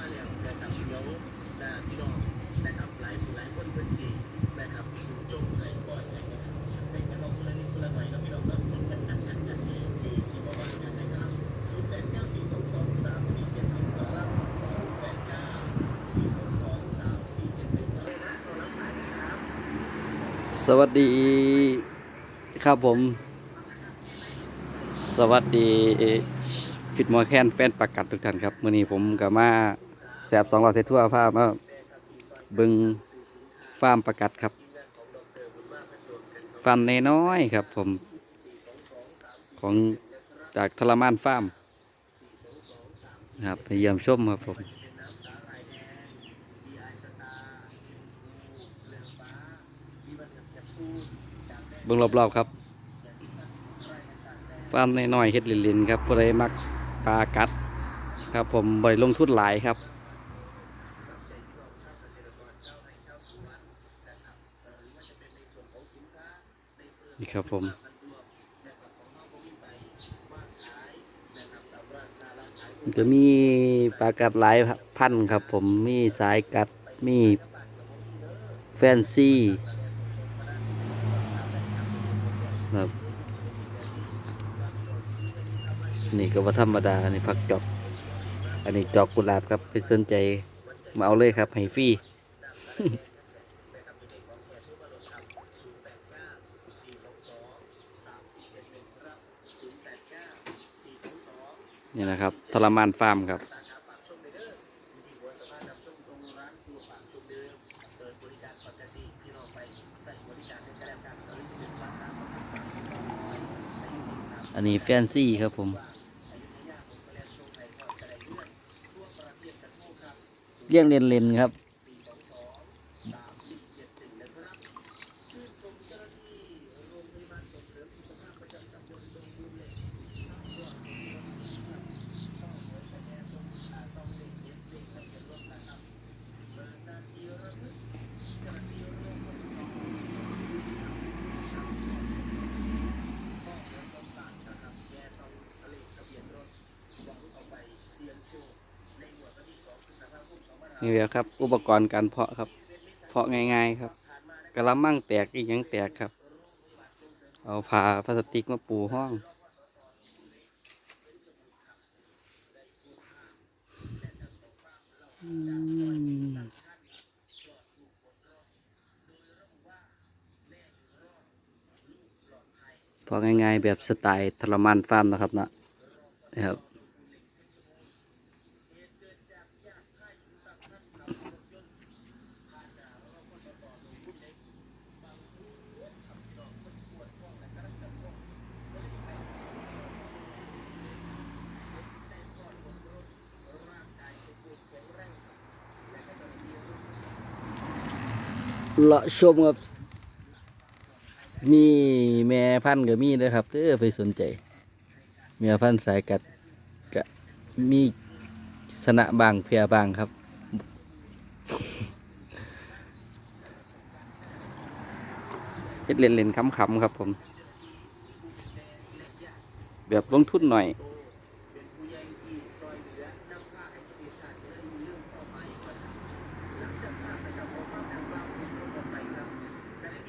มาแล้วนะครับเดี๋ยวนะพี่น้องนะครับหลายหลายคนเพิ่นสินะครับจงให้ก่อนนะครับให้กันเอาคนละนิดคนละหน่อยนะพี่น้องเนาะที่สิบ่ว่ากันนะครับ0894223471ต่อรับ0894223471ต่อรับต่อรับสายนะครับสวัสดีครับผม สวัสดีฟิตมอแคนแฟนประกัดทุกท่านครับมื่อนี้ผมกับมา แสบสองรอเซทั่วภาพมาบึงฟาร์มประกัดครับฟาร์มนน้อยครับผม ของจากทรมานฟาร์มนะครับไปเยี่ยมชมครับผมเบิ่งรอบๆครับฟาร์มน้อยๆเฮ็ดลินๆครับผู้ใดมักปลากัด ครับผมบริลงทุนหลายครับ นี่ครับผมจะมีปลากัดหลายพันธุ์ครับผมมีสายกัดมีแฟนซีครับนี่ก็ว่าธรรมดานี่พักจอกอันนี้จอกกุหลาบครับไปสนใจมาเอาเลยครับให้ฟรี นี่นะครับทรมานฟาร์มครับ อันนี้แฟนซี่ครับผม เลี้ยงเลนเลนๆครับ นี่แหละครับ อุปกรณ์การเพาะครับ เพาะง่ายๆครับกระมังแตกอีกยังแตกครับ เอาผ้าพลาสติกมาปูห้องเพาะง่ายๆแบบสไตล์ทรมานฟาร์มนะครับนะนะครับ เลาะชมครับ มีแม่พันธุ์ก็มีเลยครับเด้อไปสนใจ แม่พันธุ์สายกัดก็มีสนะบางเพียบางครับ เฮ็ดเล่นๆขำๆครับผม แบบลงทุนหน่อย